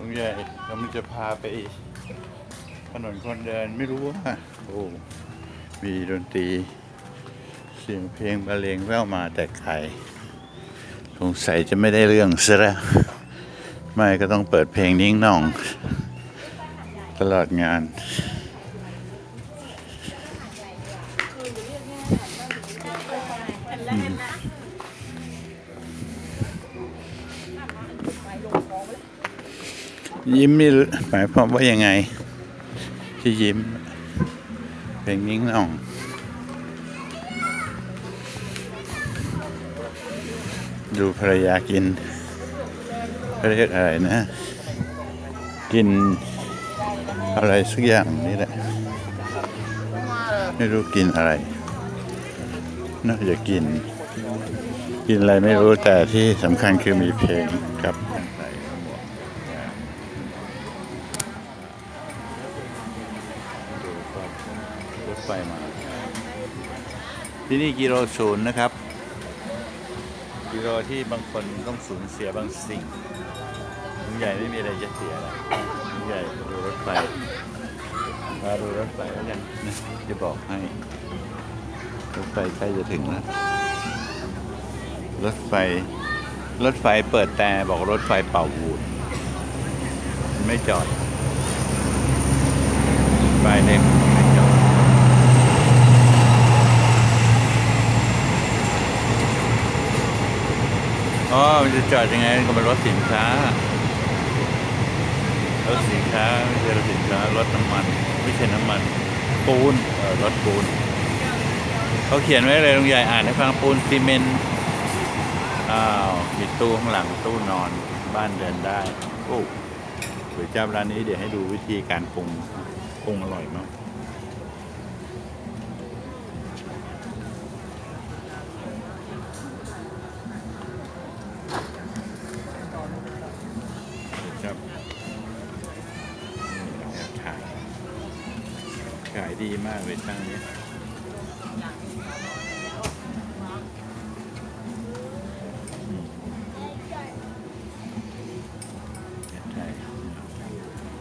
ลุงใหญ่เราจะพาไปถนนคนเดินไม่รู้ว่าโอ้มีดนตรี เสียงเพลงบรรเลงแว่วมาแต่ไกลสงสัยจะไม่ได้เรื่องซะแล้วไม่ก็ต้องเปิดเพลงนิ่งน่อง ตลอดงาน ยิ้มนี่หมายความว่ายังไง ที่ยิ้มเพลงนิ่งน่องดูภรรยากินเขาเรียกอะไรนะ กินอะไรสักอย่างนี่แหละ ไม่รู้กินอะไรน่าจะกิน กินอะไรไม่รู้แต่ที่สำคัญคือมีเพลงกับ ที่นี่กิโลศูนย์นะครับ กิโลที่บางคนต้องสูญเสียบางสิ่งลุงใหญ่ไม่มีอะไรจะเสียแล้วลุงใหญ่ดูรถไฟมาดูรถไฟแล้วกันนะจะบอกให้รถไฟใกล้จะถึงแล้วรถไฟ รถไฟเปิดแต่บอกรถไฟเป่าบูดไม่จอด ไฟเล็กไม่จอด อ๋อ มันจะจอดยังไงก็เป็นรถสินค้ารถสินค้าไม่ใช่รถสินค้ารถน้ำมัน ไม่ใช่น้ำมันปูนเออรถปูนเขาเขียนไว้เลยลุงใหญ่อ่านให้ฟังปูนซีเมนต์อ้าวมีตู้ข้างหลังตู้นอนบ้านเดินได้โอ้ก๋วยจั๊บร้านนี้เดี๋ยวให้ดูวิธีการปรุงปรุงอร่อยมาก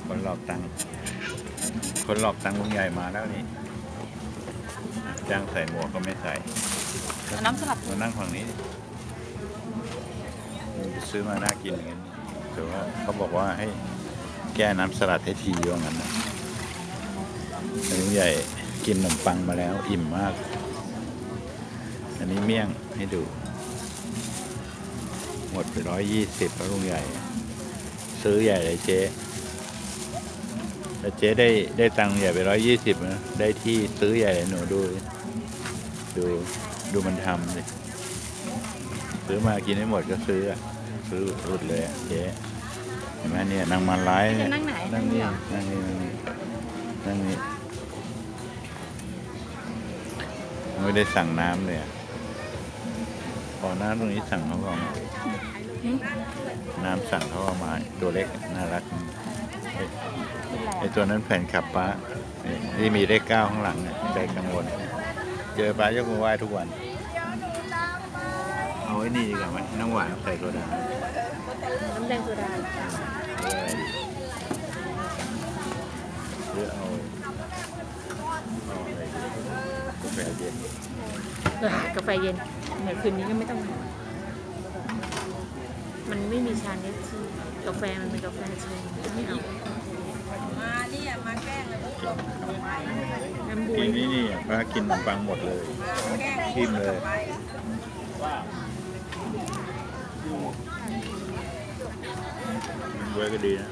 คนหลอกตังค์คนหลอกตังค์ลุงใหญ่มาแล้วนี่จ้างใส่หมวกก็ไม่ใส่เอาน้ำสลับมานั่งฝั่งนี้ดิซื้อมาน่ากินอย่างนั้นแต่ว่าเขาบอกว่าให้แก้น้ำสลัดให้ทีว่างั้นนะอันนี้ใหญ่กินขนมปังมาแล้วอิ่มมาก อันนี้เมี่ยงให้ดู หมดไปร้อยยี่สิบแล้วลุงใหญ่ ซื้อใหญ่เลยเจ๊ แต่เจ๊ได้ได้ตังค์ใหญ่ไปร้อยยี่สิบนะ ได้ที่ซื้อใหญ่เลยหนูดูดิดูดูมันทำดิซื้อมากินให้หมดก็ซื้ออะซื้อรุดเลยอะเจ๊เห็นไหมเนี่ยนางมันร้ายเนี่ยนั่งไหนนั่งนี่นั่งนี่นั่งนี่นั่งนี่ไม่ได้สั่งน้ำเลยอะขอน้ำตรงนี้สั่งเขาก่อนน้ำสั่งเขาเอามาตัวเล็กน่ารัก ไอ้ไอตัวนั้นแผ่นขับป้านี่ที่มีเลขเก้าข้างหลังเนี่ยใจกังวล เจอป้ายกมือไหว้ทุกวัน เอาไว้นี่ดีกว่าไหมน้ำหวานใส่โซดาน้ำแดงโซดาหรือเอาเอาอะไรดีกาแฟเย็นเออกาแฟเย็นเหมือนคืนนี้ก็ไม่ต้องนอนมันไม่มีชาเนสที่กาแฟมันเป็นกาแฟชงไม่เอามาเนี่ย มาแกล้งเลยลงไปแฮมบูกินนี่นี่ป้ากินขนมปังหมดเลยแกล้งทิมเลยบวยก็ดีนะ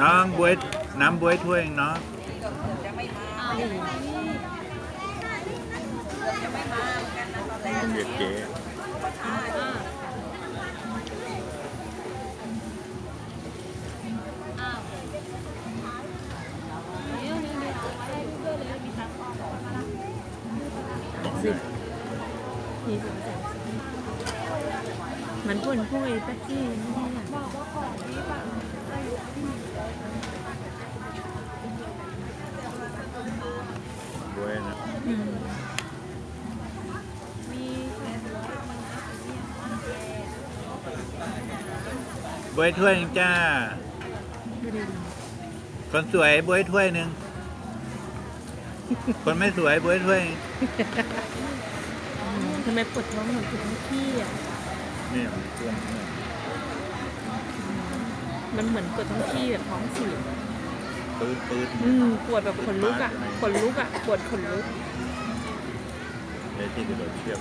น้องบวยน้ำบวยถ้วยเองเนาะจะไม่มาจะไม่มากันนะตอนแรกต้องเกเจ๊ มันพ่นพุ้ยแป๊กกี้ไม่ได้อะบวยนะอืมบวยถ้วยหนึงจ้าไม่ได้ยินคนสวยบวยถ้วยหนึ่ง คนไม่สวยบวยถ้วยทำไมปวดท้องเหมือนปวดขี้อะ นี่มันเครื่องเนี่ยมันเหมือนปวดท้องขี้แบบท้องเสียปืดปืดอืมปวดแบบขนลุกอะขนลุกอะปวดขนลุกไอ้ที่กระโดดเชือก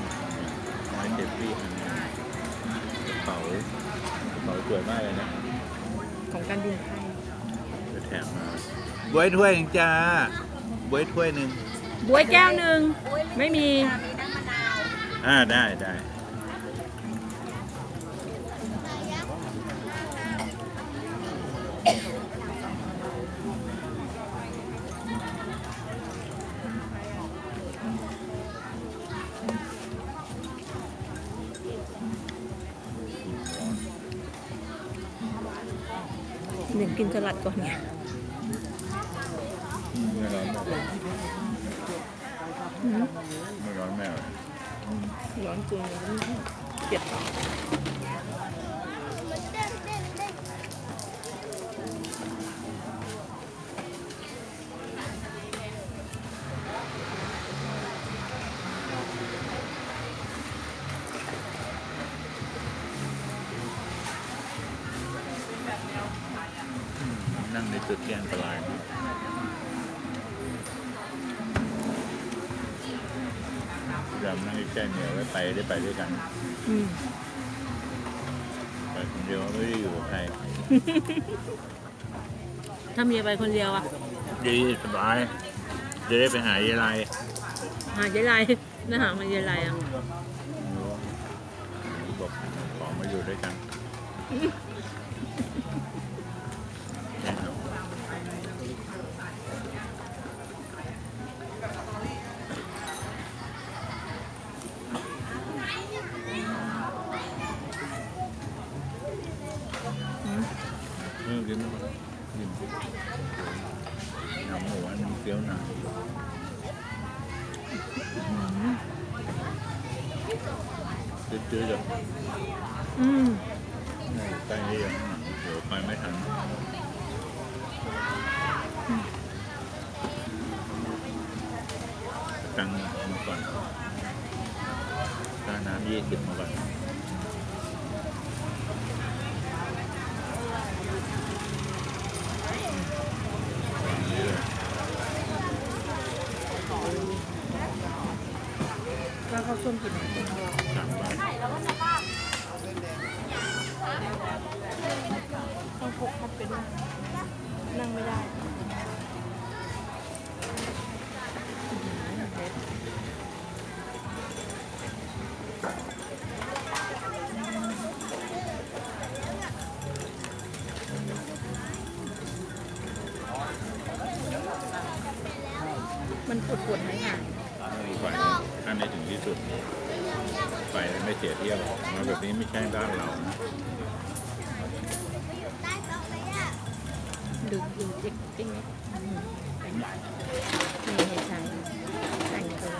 ไม้เจ็บปี้อันนี้กระเป๋ากระเป๋าสวยมากเลยนะของการบินไทยจะแถมมาบวยถ้วยหนึ่งจ้าบวยถ้วยหนึ่งบวยแก้วหนึ่งไม่มีมีน้ำมะนาวอ่าได้ได้ หนึ่งกินสลัดก่อนไงอืมไม่ร้อนแม่อืมไม่ร้อนแม่ร้อนจริงเจ็บท้อ ไว้ไปได้ไปด้วยกัน อืมไปคนเดียวไม่ได้อยู่กับใครถ้าเมียไปคนเดียวอะดีสบาย จะได้ไปหายายไรหายายไรนะหามายายไรอะบอกขอมาอยู่ด้วยกันแน่ ตังมาก่อนค่าน้ำยี่สิบมาก่อน มันปวดปวดๆไหมอะไปท่านในถึงที่สุดไปไม่เสียเที่ยวมาแบบนี้ไม่ใช่บ้านเรานะดูดูจิ๊กจิ๊กนี่ให้ใช้แต่งตัว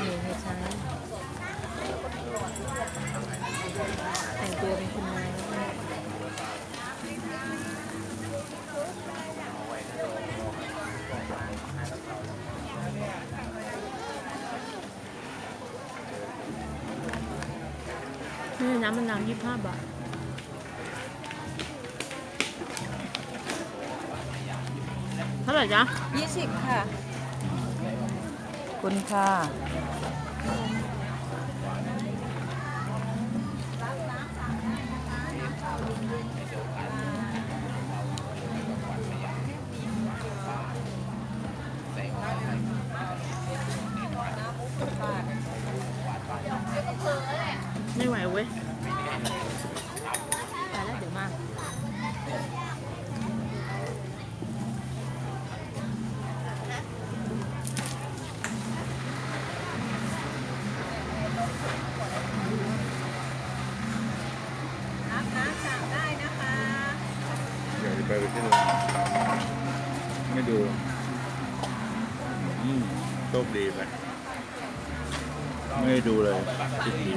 นี่ให้ใช้แต่งตัวเป็นคุณนายำมันน้ำยี่สิบห้าบาท เท่าไหร่จ๊ะยี่สิบค่ะคุณค่ะ ไม่ไหวเว้ยตายแล้วเดี๋ยวมา น้ำน้ำสั่งได้นะคะ เดี๋ยวจะไปไปที่โรงไม่ดู อืมโชคดีไป ไม่ได้ดูเลยคิดดี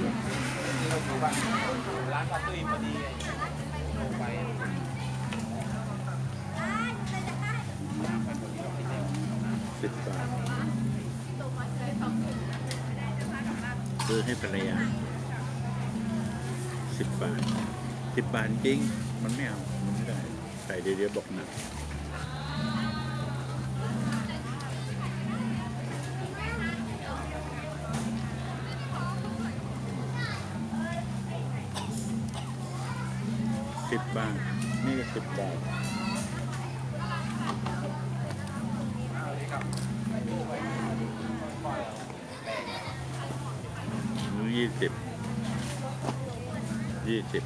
ร้านปาตุ้ยพอดีลงไป สิบบาท ซื้อให้ภรรยาสิบบาทสิบบาทจริง มันไม่เอา มันไม่ได้ ใส่เดี๋ยวๆบอกหนักสิบบาท นี่ก็สิบบาท สิบยี่สิบ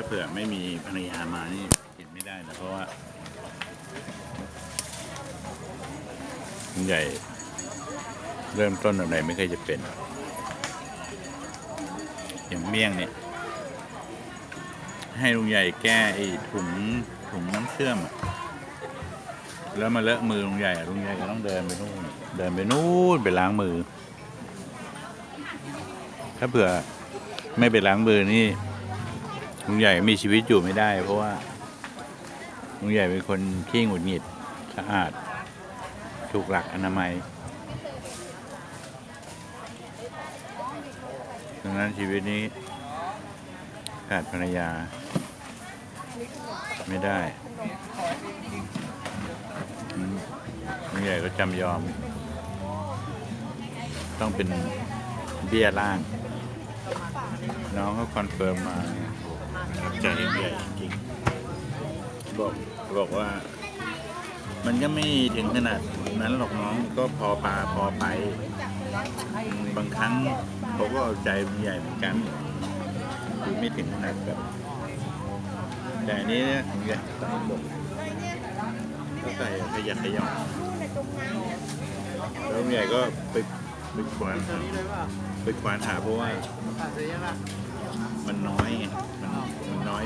ถ้าเผื่อไม่มีภรรยามานี่กินไม่ได้นะเพราะว่าใหญ่ เริ่มต้นอะไรไม่เคยจะเป็น อย่างเมี่ยงเนี่ย ให้ลุงใหญ่แก้ไอ้ถุงถุงน้ำเชื่อมอะแล้วมาเลอะมือลุงใหญ่ลุงใหญ่ก็ต้องเดินไปนู่นเดินไปนู่นไปล้างมือ ถ้าเผื่อไม่ไปล้างมือนี่ ลุงใหญ่มีชีวิตอยู่ไม่ได้ เพราะว่าลุงใหญ่เป็นคนขี้หงุดหงิดสะอาด ถูกหลักอนามัยดังนั้นชีวิตนี้ขาดภรรยา ไม่ได้ลุงใหญ่ก็จำยอม ต้องเป็นเบี้ยล่าง น้องก็คอนเฟิร์มมา ทับใจเบี้ยจริงๆบอกบอกว่า มันก็ไม่ถึงขนาดนั้นหรอกน้องก็พอปลาพอไป บางครั้งเขาก็เอาใจใหญ่เหมือนกันคือไม่ถึงขนาดแบบแต่อันนี้เนี่ยผมอยากใส่บกก็ใส่ขยักขยอนแล้วใหญ่ก็ไปไปควานหาไปควานหาเพราะว่า มันน้อยไง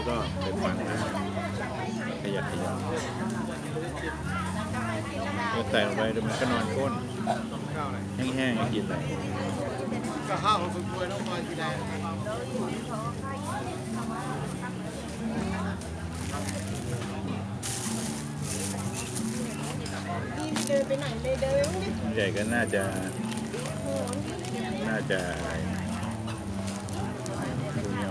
มันมันน้อยก็ไปควานหาขยักขยอนก็ใส่ลงไปเดี๋ยวมันก็นอนก้นแห้งๆกินอะไรก็ข้าวของคุณกล้วยต้องมาทีใดเดินไปไหนเลยเดินนี่ใหญ่ก็น่าจะ น่าจะอะไรนะดูเนี่ย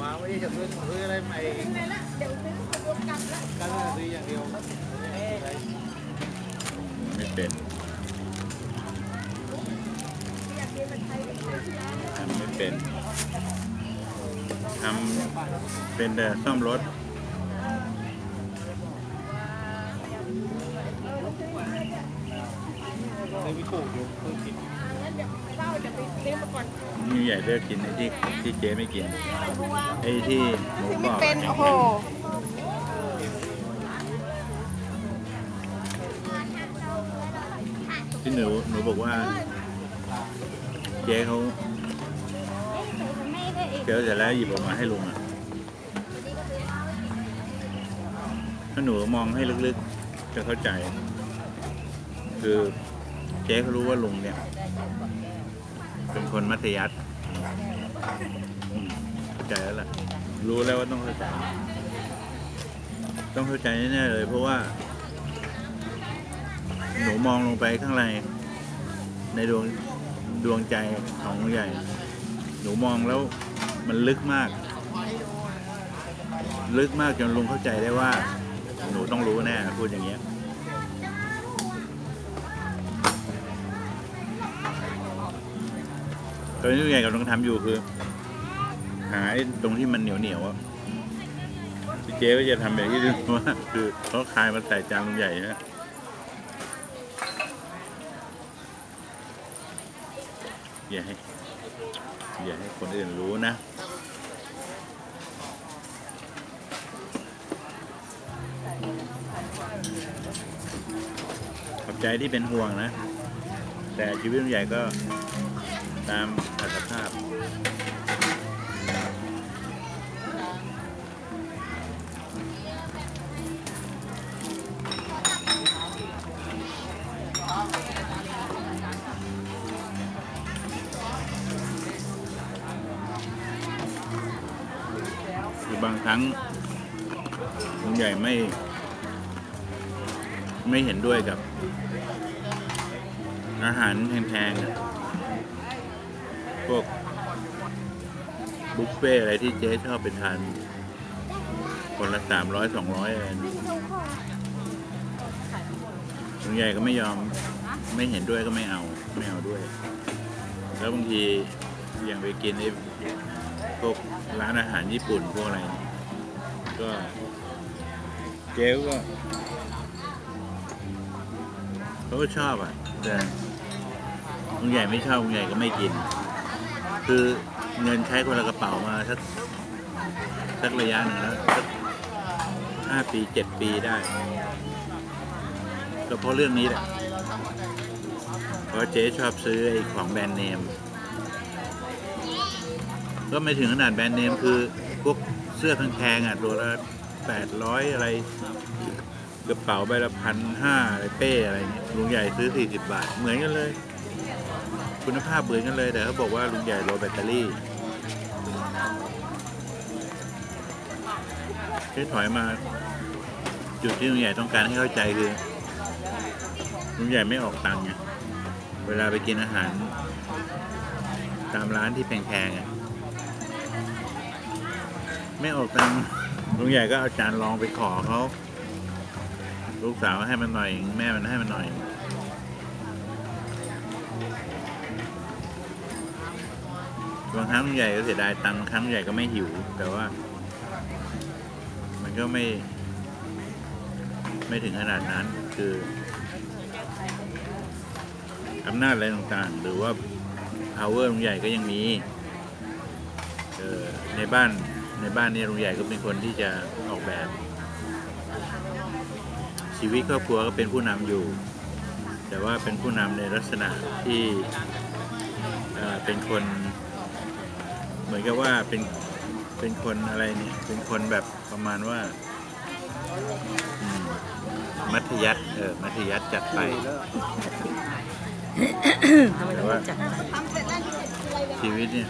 วาง ไว้ที่จะซื้อซื้ออะไรใหม่เดี๋ยวซื้อขบวนกลับละกันซื้ออย่างเดียวไม่เป็นทำไม่เป็นทำเป็นแต่ซ่อมรถซื้อไม่ถูกอยู่ซื้อผิดงั้นเดี๋ยวเฝ้าจะไปซื้อมาก่อน นี่ใหญ่เลือกกินไอ้ที่ที่เจ๊ไม่กิน ไอ้ที่หมูกรอบเป็นโอ้โหที่หนูหนูบอกว่า เจ๊เขาเคี้ยวเสร็จแล้วหยิบออกมาให้ลุงอะถ้าหนูมองให้ลึกๆ จะเข้าใจ คือเจ๊เขารู้ว่าลุงเนี่ย เป็นคนมัธยัสถ์อืมเข้าใจแล้วล่ะ รู้แล้วว่าต้องเข้าใจ ต้องเข้าใจแน่ๆเลย เพราะว่า หนูมองลงไปข้างใน ในดวงดวงใจของลุงใหญ่ หนูมองแล้วมันลึกมาก ลึกมากจนลุงเข้าใจได้ว่า หนูต้องรู้แน่พูดอย่างเงี้ย อนนี้ลุงกำลังทำอยู่คือ หาไอ้ตรงที่มันเหนียวเหนียวอะพี่เจ๊ก็จะทำแบบที่ดูว่าคือเขาคายมาใส่จานลุงใหญ่นะอย่าให้อย่าให้คนอื่นรู้นะขอบใจที่เป็นห่วงนะ แต่ชีวิตลุงใหญ่ก็ ตามอัตภาพคือบางครั้งลุงใหญ่ไม่ ไม่เห็นด้วยกับ อาหารแพงๆอะพวก บุฟ เฟ่อะไรที่เจ๊ชอบไปทานคนละสามร้อยสองร้อยอะไรนะลุงใหญ่ก็ไม่ยอมไม่เห็นด้วยก็ไม่เอาไม่เอาด้วย แล้วบางทีอย่างไปกินไอ้พวกร้านอาหารญี่ปุ่นพวกอะไร ก็เจ๊ก็เขาก็ชอบอะแต่ลุงใหญ่ไม่ชอบลุงใหญ่ก็ไม่กิน คือ เงินใช้คนละกระเป๋ามาสักสักระยะหนึ่งแล้วสักห้าปีเจ็ดปีได้ ก็เพราะเรื่องนี้แหละเพราะเจ๊ชอบซื้อไอ้ของแบรนด์เนม ก็ไม่ถึงขนาดแบรนด์เนมคือพวกเสื้อแพงๆอะตัวละแปดร้อยอะไรกระเป๋าใบละพันห้าอะไรเป้อะไรเงี้ยลุงใหญ่ซื้อสี่สิบบาท เหมือนกันเลย คุณภาพเหมือนกันเลยแต่เขาบอกว่าลุงใหญ่โลแบตเตอรี่ เจ๊ถอยมา จุดที่ลุงใหญ่ต้องการให้เข้าใจคือลุงใหญ่ไม่ออกตังค์ไงเวลาไปกินอาหาร ตามร้านที่แพงๆอะไม่ออกตังค์ลุงใหญ่ก็เอาจานรองไปขอเขาลูกสาวให้มันหน่อย แม่มันให้มันหน่อยบางครั้งลุงใหญ่ก็เสียดายตังค์ครั้งใหญ่ก็ไม่หิว แต่ว่า ก็ไม่ ไม่ถึงขนาดนั้นคืออำนาจอะไรต่างๆ หรือว่า power ลุงใหญ่ก็ยังมีออในบ้านในบ้านนี้ลุงใหญ่ก็เป็นคนที่จะออกแบบ ชีวิตครอบครัวก็เป็นผู้นำอยู่ แต่ว่าเป็นผู้นำในลักษณะที่เเป็นคน เหมือนกับว่าเป็น เป็นคนอะไรเนี่ยเป็นคนแบบประมาณว่าอืมมัธยัติเออ มัธยัติจัดไป ทำไมต้องจัดชีวิตเนี่ย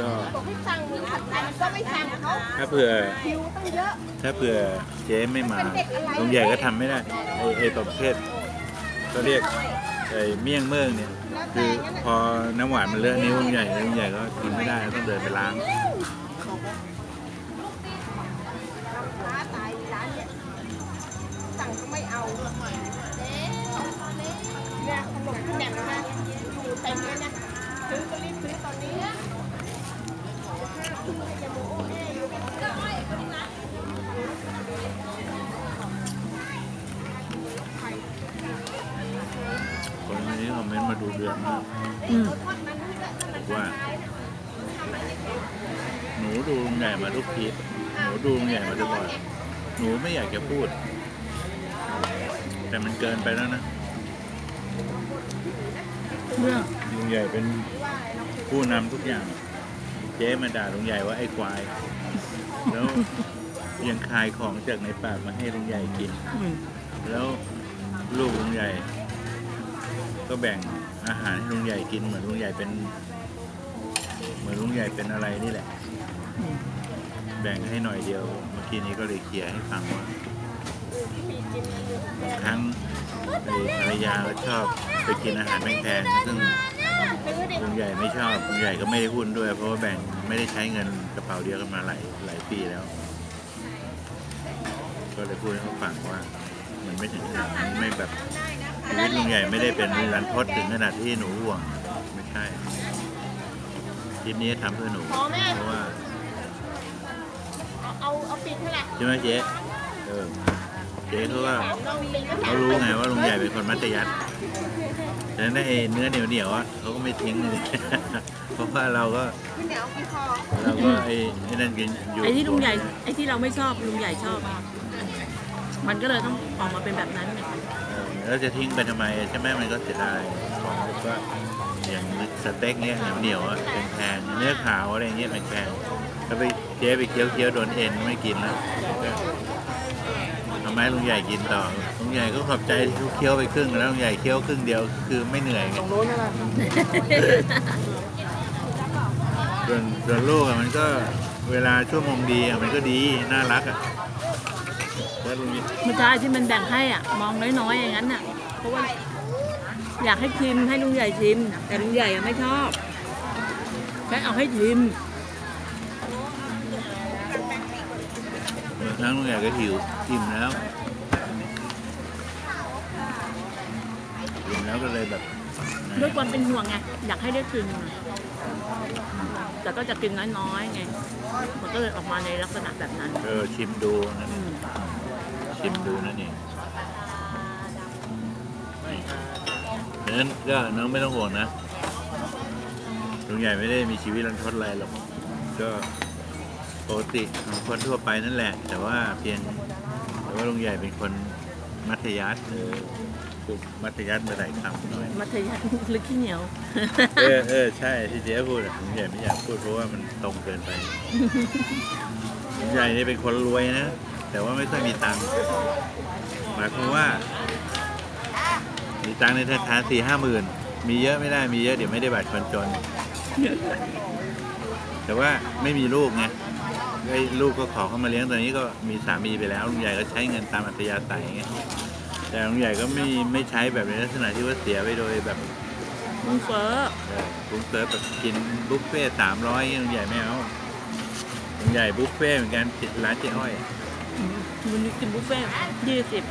ก็ให้สั่งมีผัดไทยมันก็ไม่สั่งเขาถ้าเผื่อ คิวตั้งเยอะ ถ้าเผื่อเจ๊ไม่มาลุงใหญ่ก็ทำไม่ได้ไอ้ไอ้ประเภทก็เรียกไอ้เมี่ยงเมืองเนี่ย คือพอน้ำหวานมันเลอะนิ้วลุงใหญ่ลุงใหญ่ก็กินไม่ได้ต้องเดินไปล้าง นี้คอมเมนต์มาดูเดือดมากอืมบอกว่า หนูดูลุงใหญ่มาทุกคลิปหนูดูลุงใหญ่มาตลอดหนูไม่อยากจะพูด แต่มันเกินไปแล้วนะเรื่องลุงใหญ่เป็นผู้นำทุกอย่าง เจ๊มาด่าลุงใหญ่ว่าไอ้ควาย แล้ว ยังคายของจากในปากมาให้ลุงใหญ่กิน อืม แล้วลูกลุงใหญ่ ก็แบ่งอาหารให้ลุงใหญ่กินเหมือนลุงใหญ่เป็น เหมือนลุงใหญ่เป็นอะไรนี่แหละอืมแบ่งให้หน่อยเดียวมันกี้นี้ก็เลยเคลียร์ให้ฟังว่าบางครั้งไอ้ภรรยาก็ชอบไปกินอาหารแพงๆซึ่งลุงใหญ่ไม่ชอบลุงใหญ่ก็ไม่ได้หุ้นด้วย เพราะว่าแบ่งไม่ได้ใช้เงินกระเป๋าเดียวกันมาหลายหลายปีแล้ว ก็เลยพูดให้เขาฟังว่า มันไม่ถึงขนาดนั้นไม่แบบ ชีวิตลุงใหญ่ไม่ได้เป็นรันทดถึงขนาดที่หนูห่วง ไม่ใช่ทริปนี้ทำเพื่อหนู เพราะว่า เอาเอาปิดเท่าไหร่ใช่ไหมเจ๊เออเจ๊เขาว่าเราปิดก็เขารู้ไงว่าลุงใหญ่เป็นคนมัธยัสถ์ฉะนั้นไอ้เนื้อเหนียวเหนียวๆอะเขาก็ไม่ทิ้งเลยเพราะว่าเราก็ขึ้นเดี๋ยวพี่คอเราก็ไอ้ไอ้นั่นกินอยู่ไอ้ที่ลุงใหญ่ไอ้ที่เราไม่ชอบลุงใหญ่ชอบมันก็เลยต้องออกมาเป็นแบบนั้นไงเออ แล้วจะทิ้งไปทำไมใช่ไหมมันก็เสียดายของก็อย่างสเต็กเนี้ยเหนียวเหนียวๆอะแพงๆเนื้อขาวอะไรเงี้ยแพงๆถ้าไปเจ๊ไปเคี้ยวเคี้ยวๆโดนเอ็นไม่กินแล้วทำไมลุงใหญ่กินต่อลุงใหญ่ก็ขอบใจที่เขาเคี้ยวไปครึ่งแล้วลุงใหญ่เคี้ยวครึ่งเดียวคือไม่เหนื่อยไงตรงโน้นนะส่วนส่วนลูกอะมันก็เวลาชั่วโมงดีอะมันก็ดีน่ารักอะ แล้วลุงนี่เมื่อเช้าที่มันแบ่งให้อะ มองน้อยๆอย่างนั้นอะ เพราะว่าอยากให้ชิมให้ลุงใหญ่ชิม แต่ลุงใหญ่อะไม่ชอบแค่เอาให้ชิมบางครั้งลุงใหญ่ก็หิวอิ่มแล้วอิ่มแล้วก็เลยแบบด้วยความเป็นห่วงไงอยากให้ได้กินอะแต่ก็จะกินน้อยๆไง มันก็เลยออกมาในลักษณะแบบนั้น เออชิมดูนั่นอืม ชิมดูนั่นเองดังนั้นก็น้องไม่ต้องห่วงนะลุงใหญ่ไม่ได้มีชีวิตรันทดอะไรหรอกก็ปกติของคนทั่วไปนั่นแหละ แต่ว่าเพียงแต่ว่าลุงใหญ่เป็นคนมัธยัสถ์เออถูกมัธยัสถ์มาหลายคำหน่อยมัธยัสถ์ลึกขี้เหนียว เออเออใช่ที่เจ๊พูดอะลุงใหญ่ไม่อยากพูดเพราะว่ามันตรงเกินไปลุงใหญ่นี่เป็นคนรวยนะ แต่ว่าไม่ค่อยมีตังค์หมายความว่า มีตังค์ในธนาคารสี่ห้าหมื่นมีเยอะไม่ได้มีเยอะเดี๋ยวไม่ได้บัตรคนจน แต่ว่าไม่มีลูกไงไอ้ลูกก็ขอเข้ามาเลี้ยงตอนนี้ก็มีสามีไปแล้วลุงใหญ่ก็ใช้เงินตามอัธยาศัยไงแต่ลุงใหญ่ก็ไม่ไม่ใช้แบบในลักษณะที่ว่าเสียไปโดยแบบมึงเฟ้อเออลุงเติร์แบบกินบุฟเฟ่สามร้อยลุงใหญ่ไม่เอาลุงใหญ่บุฟเฟ่เหมือนกันร้านเจ๊อ้อย มันกินบุฟเฟ่ยี่สิบ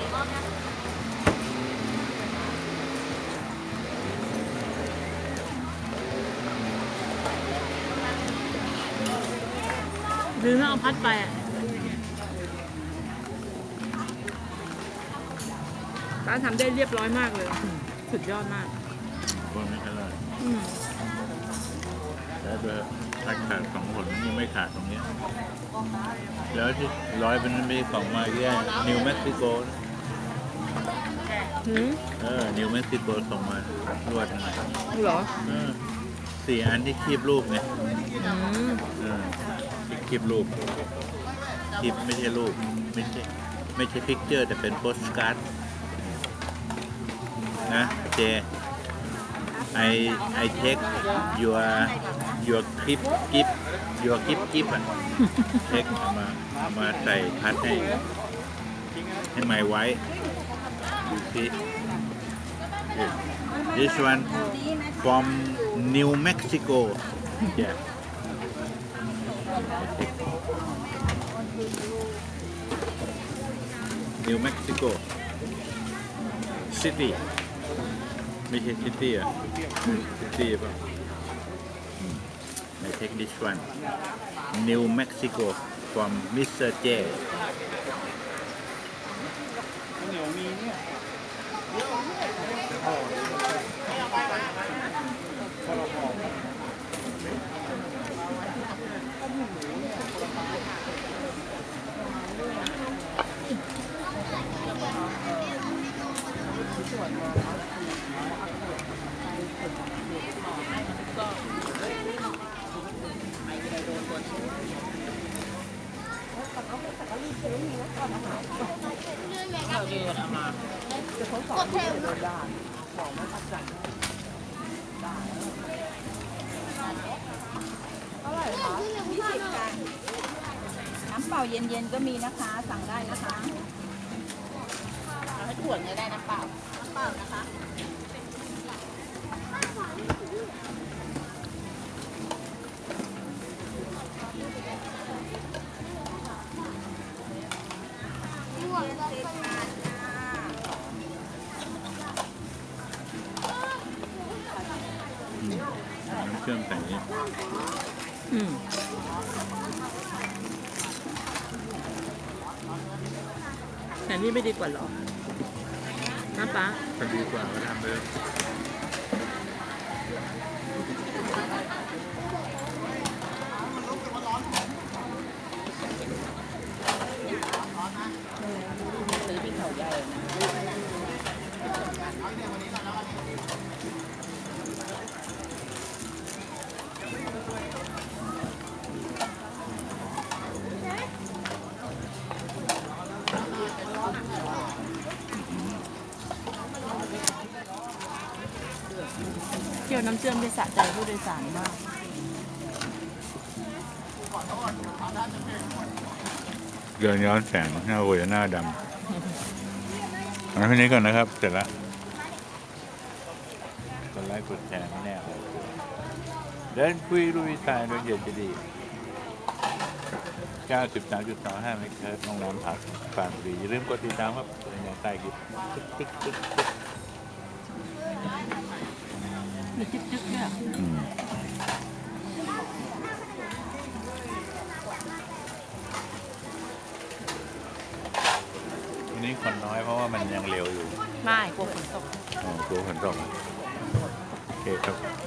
หรือถ้าเอาพัดไปอะร้านทำได้เรียบร้อยมากเลย สุดยอดมากคนไม่เท่าไหร่อืมแล้วด้วย ถ้าขาดสองผลยังไม่ขาดตรงเนี้ยแล้วที่ร้อยเป็นไม่สองมาแย่นิวเม็กซิโกหืมเออนิวเม็กซิโกส่งมารวดมาเหรอเออสี่อันที่คีบรูปไงอืมเออที่คีบรูปคีบไม่ใช่รูปไม่ใช่ไม่ใช่พิกเจอร์ แต่เป็นโปสการ์ดนะเจ I I take your your clip gift your gift gift อ่ะ เช็คเอามาเอามาใส่พัดให้ ให้ไม้ไว้ ดูสิ This one from New Mexico yeah New Mexico City ไม่ใช่ City อ่ะ City ป่ะอืม I take this one New Mexico from Mr. J แต่นี่ไม่ดีกว่าหรอนะป้าก็ดีกว่าก็ทำเลย ซื้อเป็นเขาใหญ่นะ เที่ยวน้ำเชื่อมได้สะใจผู้โดยสารมากเดินย้อนแสงหน้าโวยหน้าดำเอาเท่านี้ก่อนนะครับ เสร็จแล้วกดไลค์กดแชร์ไม่แน่เลยเดินคุยลุยสายโดยเหยียดจะดี93.25เมกะเฮิรตซ์โรงแรมผักฝากดีอย่าลืมกดติดตามครับเป็นอย่างใต้คลิป ตึ๊กตึ๊กตึ๊กตึ๊กมีจิ๊บจิ๊บเนี่ยอืมวันนี้คนน้อยเพราะว่ามันยังเร็วอยู่ไม่กลัวฝนตก อ๋อกลัวฝนตกโอเคครับ